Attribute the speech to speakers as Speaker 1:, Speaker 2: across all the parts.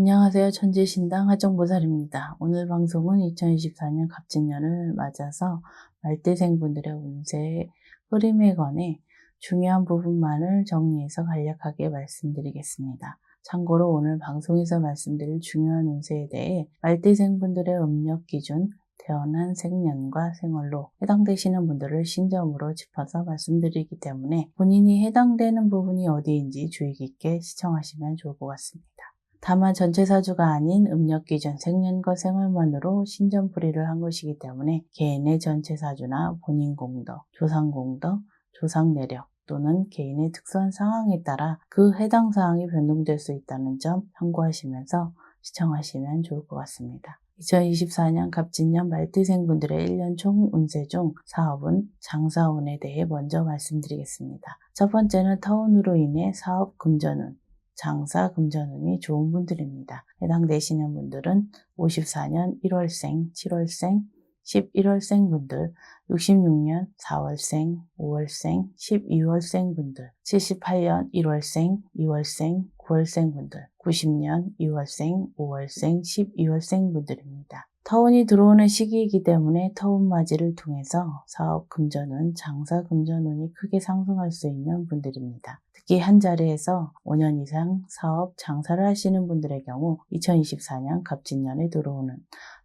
Speaker 1: 안녕하세요. 천지신당 하정보살입니다. 오늘 방송은 2024년 갑진년을 맞아서 말대생분들의 운세 흐름에 관해 중요한 부분만을 정리해서 간략하게 말씀드리겠습니다. 참고로 오늘 방송에서 말씀드릴 중요한 운세에 대해 말대생분들의 음력 기준, 태어난 생년과 생월로 해당되시는 분들을 신점으로 짚어서 말씀드리기 때문에 본인이 해당되는 부분이 어디인지 주의 깊게 시청하시면 좋을 것 같습니다. 다만 전체 사주가 아닌 음력 기준 생년과 생활만으로 신전풀이를 한 것이기 때문에 개인의 전체 사주나 본인 공덕, 조상 공덕, 조상 내력 또는 개인의 특수한 상황에 따라 그 해당 사항이 변동될 수 있다는 점 참고하시면서 시청하시면 좋을 것 같습니다. 2024년 갑진년 말띠생분들의 1년 총 운세 중 사업은 장사운에 대해 먼저 말씀드리겠습니다. 첫 번째는 타운으로 인해 사업 금전운, 장사 금전운이 좋은 분들입니다. 해당되시는 분들은 54년 1월생, 7월생, 11월생 분들, 66년 4월생, 5월생, 12월생 분들, 78년 1월생, 2월생, 9월생 분들, 90년 2월생, 5월생, 12월생 분들입니다. 터운이 들어오는 시기이기 때문에 터운 맞이를 통해서 사업 금전운, 장사 금전운이 크게 상승할 수 있는 분들입니다. 특히 한 자리에서 5년 이상 사업, 장사를 하시는 분들의 경우 2024년 갑진년에 들어오는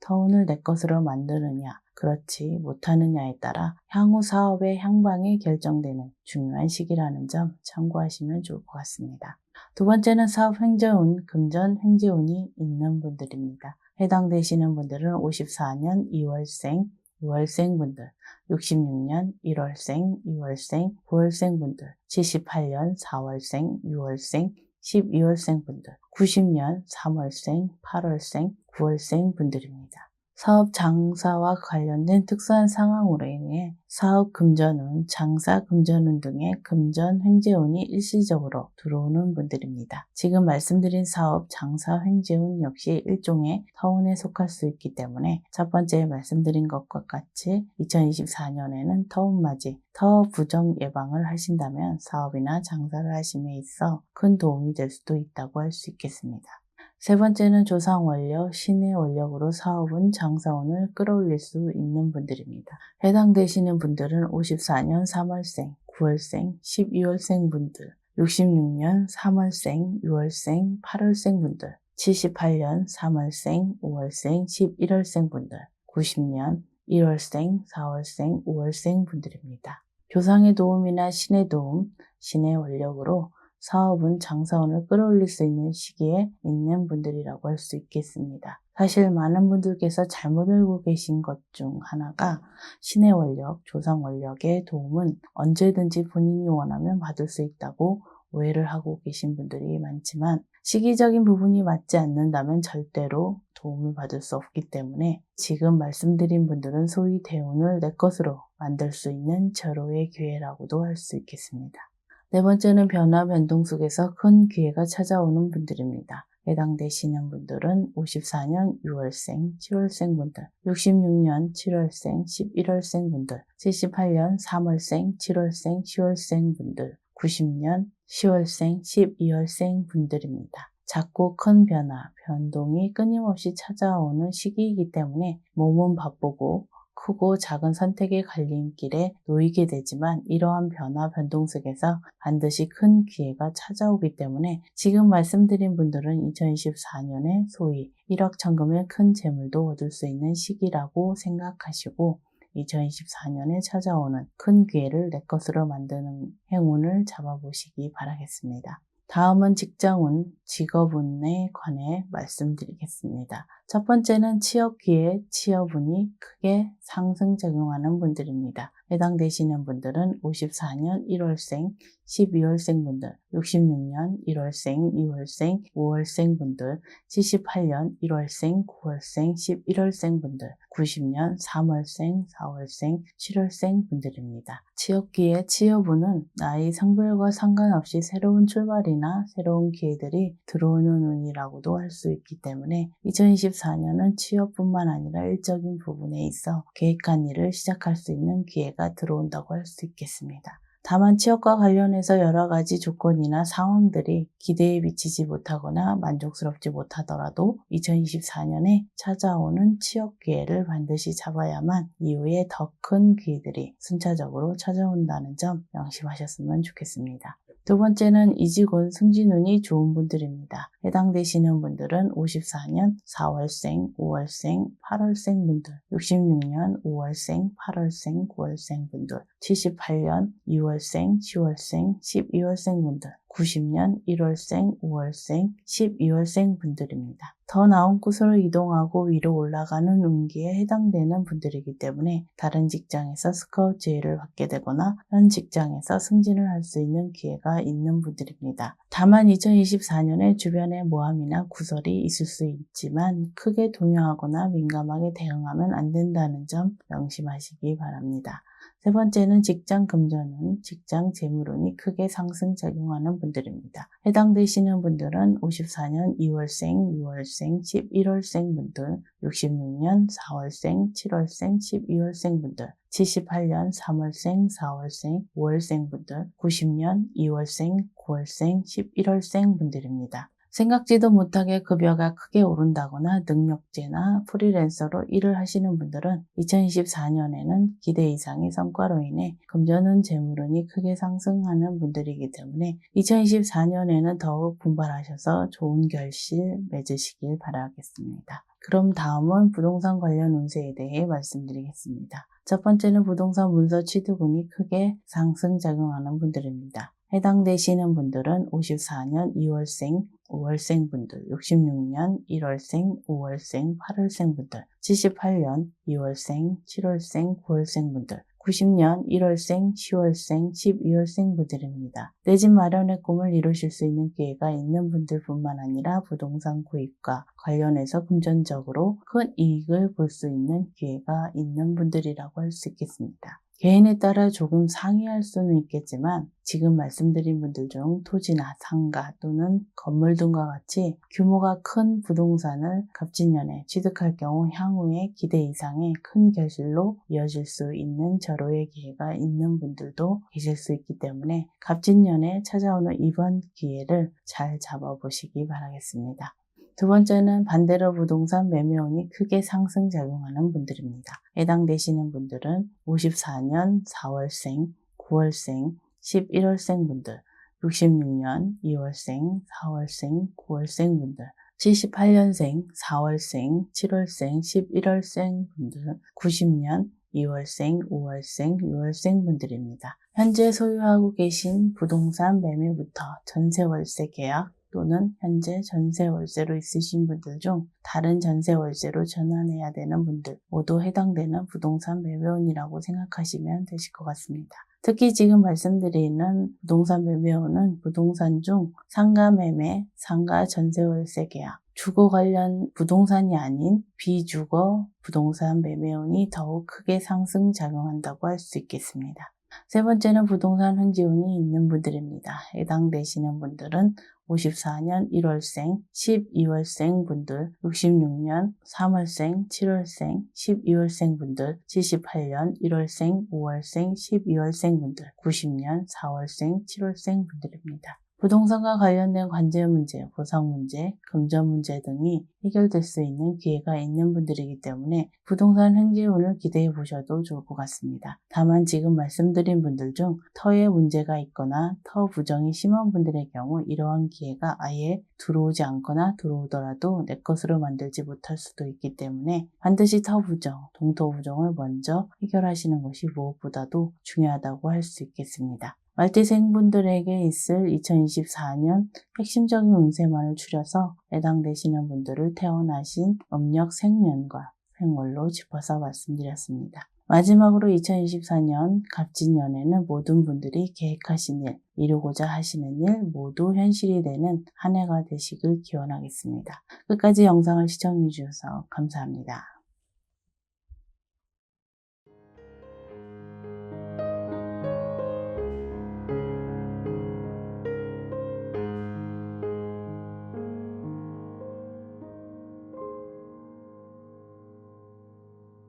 Speaker 1: 터운을 내 것으로 만드느냐, 그렇지 못하느냐에 따라 향후 사업의 향방이 결정되는 중요한 시기라는 점 참고하시면 좋을 것 같습니다. 두 번째는 사업 횡재운, 금전 횡재운이 있는 분들입니다. 해당되시는 분들은 54년 2월생, 6월생 분들, 66년 1월생, 2월생, 9월생 분들, 78년 4월생, 6월생, 12월생 분들, 90년 3월생, 8월생, 9월생 분들입니다. 사업 장사와 관련된 특수한 상황으로 인해 사업 금전운, 장사 금전운 등의 금전 횡재운이 일시적으로 들어오는 분들입니다. 지금 말씀드린 사업, 장사, 횡재운 역시 일종의 터운에 속할 수 있기 때문에 첫 번째 말씀드린 것과 같이 2024년에는 터운맞이, 터 부정 예방을 하신다면 사업이나 장사를 하심에 있어 큰 도움이 될 수도 있다고 할 수 있겠습니다. 세 번째는 조상 원력, 신의 원력으로 사업은 장사운을 끌어올릴 수 있는 분들입니다. 해당되시는 분들은 54년 3월생, 9월생, 12월생 분들, 66년 3월생, 6월생, 8월생 분들, 78년 3월생, 5월생, 11월생 분들, 90년 1월생, 4월생, 5월생 분들입니다. 조상의 도움이나 신의 도움, 신의 원력으로 사업은 장사원을 끌어올릴 수 있는 시기에 있는 분들이라고 할 수 있겠습니다. 사실 많은 분들께서 잘못 알고 계신 것 중 하나가 신의 원력, 조상 원력의 도움은 언제든지 본인이 원하면 받을 수 있다고 오해를 하고 계신 분들이 많지만 시기적인 부분이 맞지 않는다면 절대로 도움을 받을 수 없기 때문에 지금 말씀드린 분들은 소위 대운을 내 것으로 만들 수 있는 절호의 기회라고도 할 수 있겠습니다. 네 번째는 변화 변동 속에서 큰 기회가 찾아오는 분들입니다. 해당되시는 분들은 54년 6월생, 7월생 분들, 66년 7월생, 11월생 분들, 78년 3월생, 7월생, 10월생 분들, 90년 10월생, 12월생 분들입니다. 작고 큰 변화, 변동이 끊임없이 찾아오는 시기이기 때문에 몸은 바쁘고 크고 작은 선택의 갈림길에 놓이게 되지만 이러한 변화 변동 속에서 반드시 큰 기회가 찾아오기 때문에 지금 말씀드린 분들은 2024년에 소위 1억 천금의 큰 재물도 얻을 수 있는 시기라고 생각하시고 2024년에 찾아오는 큰 기회를 내 것으로 만드는 행운을 잡아보시기 바라겠습니다. 다음은 직장운, 직업운에 관해 말씀드리겠습니다. 첫 번째는 취업기회, 취업운이 크게 상승 작용하는 분들입니다. 해당되시는 분들은 54년 1월생, 12월생 분들, 66년 1월생, 2월생, 5월생 분들, 78년 1월생, 9월생, 11월생 분들, 90년 3월생, 4월생, 7월생 분들입니다. 취업기에 취업운은 나이 성별과 상관없이 새로운 출발이나 새로운 기회들이 들어오는 운이라고도 할 수 있기 때문에 2024 년은 취업뿐만 아니라 일적인 부분에 있어 계획한 일을 시작할 수 있는 기회가 들어온다고 할 수 있겠습니다. 다만 취업과 관련해서 여러 가지 조건이나 상황들이 기대에 미치지 못하거나 만족스럽지 못하더라도 2024년에 찾아오는 취업 기회를 반드시 잡아야만 이후에 더 큰 기회들이 순차적으로 찾아온다는 점 명심하셨으면 좋겠습니다. 두 번째는 이직운 승진운이 좋은 분들입니다. 해당되시는 분들은 54년 4월생, 5월생, 8월생 분들, 66년 5월생, 8월생, 9월생 분들, 78년 2월생, 10월생, 12월생 분들, 90년 1월생, 5월생, 12월생 분들입니다. 더 나은 곳으로 이동하고 위로 올라가는 운기에 해당되는 분들이기 때문에 다른 직장에서 스카우트 제의를 받게 되거나 현 직장에서 승진을 할 수 있는 기회가 있는 분들입니다. 다만 2024년에 주변에 모함이나 구설이 있을 수 있지만 크게 동요하거나 민감하게 대응하면 안 된다는 점 명심하시기 바랍니다. 세 번째는 직장 금전운, 직장 재물운이 크게 상승 작용하는 분들입니다. 해당되시는 분들은 54년 2월생, 6월생, 11월생 분들, 66년 4월생, 7월생, 12월생 분들, 78년 3월생, 4월생, 5월생 분들, 90년 2월생, 9월생, 11월생 분들입니다. 생각지도 못하게 급여가 크게 오른다거나 능력제나 프리랜서로 일을 하시는 분들은 2024년에는 기대 이상의 성과로 인해 금전은 재물운이 크게 상승하는 분들이기 때문에 2024년에는 더욱 분발하셔서 좋은 결실 맺으시길 바라겠습니다. 그럼 다음은 부동산 관련 운세에 대해 말씀드리겠습니다. 첫 번째는 부동산 문서 취득운이 크게 상승작용하는 분들입니다. 해당되시는 분들은 54년 2월생, 5월생 분들, 66년 1월생, 5월생, 8월생 분들, 78년 2월생, 7월생, 9월생 분들, 90년 1월생, 10월생, 12월생 분들입니다. 내 집 마련의 꿈을 이루실 수 있는 기회가 있는 분들 뿐만 아니라 부동산 구입과 관련해서 금전적으로 큰 이익을 볼 수 있는 기회가 있는 분들이라고 할 수 있겠습니다. 개인에 따라 조금 상이할 수는 있겠지만 지금 말씀드린 분들 중 토지나 상가 또는 건물 등과 같이 규모가 큰 부동산을 갑진년에 취득할 경우 향후에 기대 이상의 큰 결실로 이어질 수 있는 절호의 기회가 있는 분들도 계실 수 있기 때문에 갑진년에 찾아오는 이번 기회를 잘 잡아보시기 바라겠습니다. 두 번째는 반대로 부동산 매매운이 크게 상승 작용하는 분들입니다. 해당되시는 분들은 54년 4월생, 9월생, 11월생 분들, 66년 2월생, 4월생, 9월생 분들, 78년생, 4월생, 7월생, 11월생 분들, 90년 2월생, 5월생, 6월생 분들입니다. 현재 소유하고 계신 부동산 매매부터 전세 월세 계약, 또는 현재 전세 월세로 있으신 분들 중 다른 전세 월세로 전환해야 되는 분들 모두 해당되는 부동산 매매원이라고 생각하시면 되실 것 같습니다. 특히 지금 말씀드리는 부동산 매매원은 부동산 중 상가 매매, 상가 전세 월세 계약, 주거 관련 부동산이 아닌 비주거 부동산 매매운이 더욱 크게 상승 작용한다고 할 수 있겠습니다. 세 번째는 부동산 횡재운이 있는 분들입니다. 해당되시는 분들은 54년 1월생, 12월생 분들, 66년 3월생, 7월생, 12월생 분들, 78년 1월생, 5월생, 12월생 분들, 90년 4월생, 7월생 분들입니다. 부동산과 관련된 관제 문제, 보상 문제, 금전 문제 등이 해결될 수 있는 기회가 있는 분들이기 때문에 부동산 횡재운을 기대해 보셔도 좋을 것 같습니다. 다만 지금 말씀드린 분들 중 터에 문제가 있거나 터 부정이 심한 분들의 경우 이러한 기회가 아예 들어오지 않거나 들어오더라도 내 것으로 만들지 못할 수도 있기 때문에 반드시 터 부정, 동토 부정을 먼저 해결하시는 것이 무엇보다도 중요하다고 할 수 있겠습니다. 말띠생분들에게 있을 2024년 핵심적인 운세만을 추려서 해당되시는 분들을 태어나신 음력 생년과 생월로 짚어서 말씀드렸습니다. 마지막으로 2024년 갑진년에는 모든 분들이 계획하신 일, 이루고자 하시는 일 모두 현실이 되는 한 해가 되시길 기원하겠습니다. 끝까지 영상을 시청해 주셔서 감사합니다.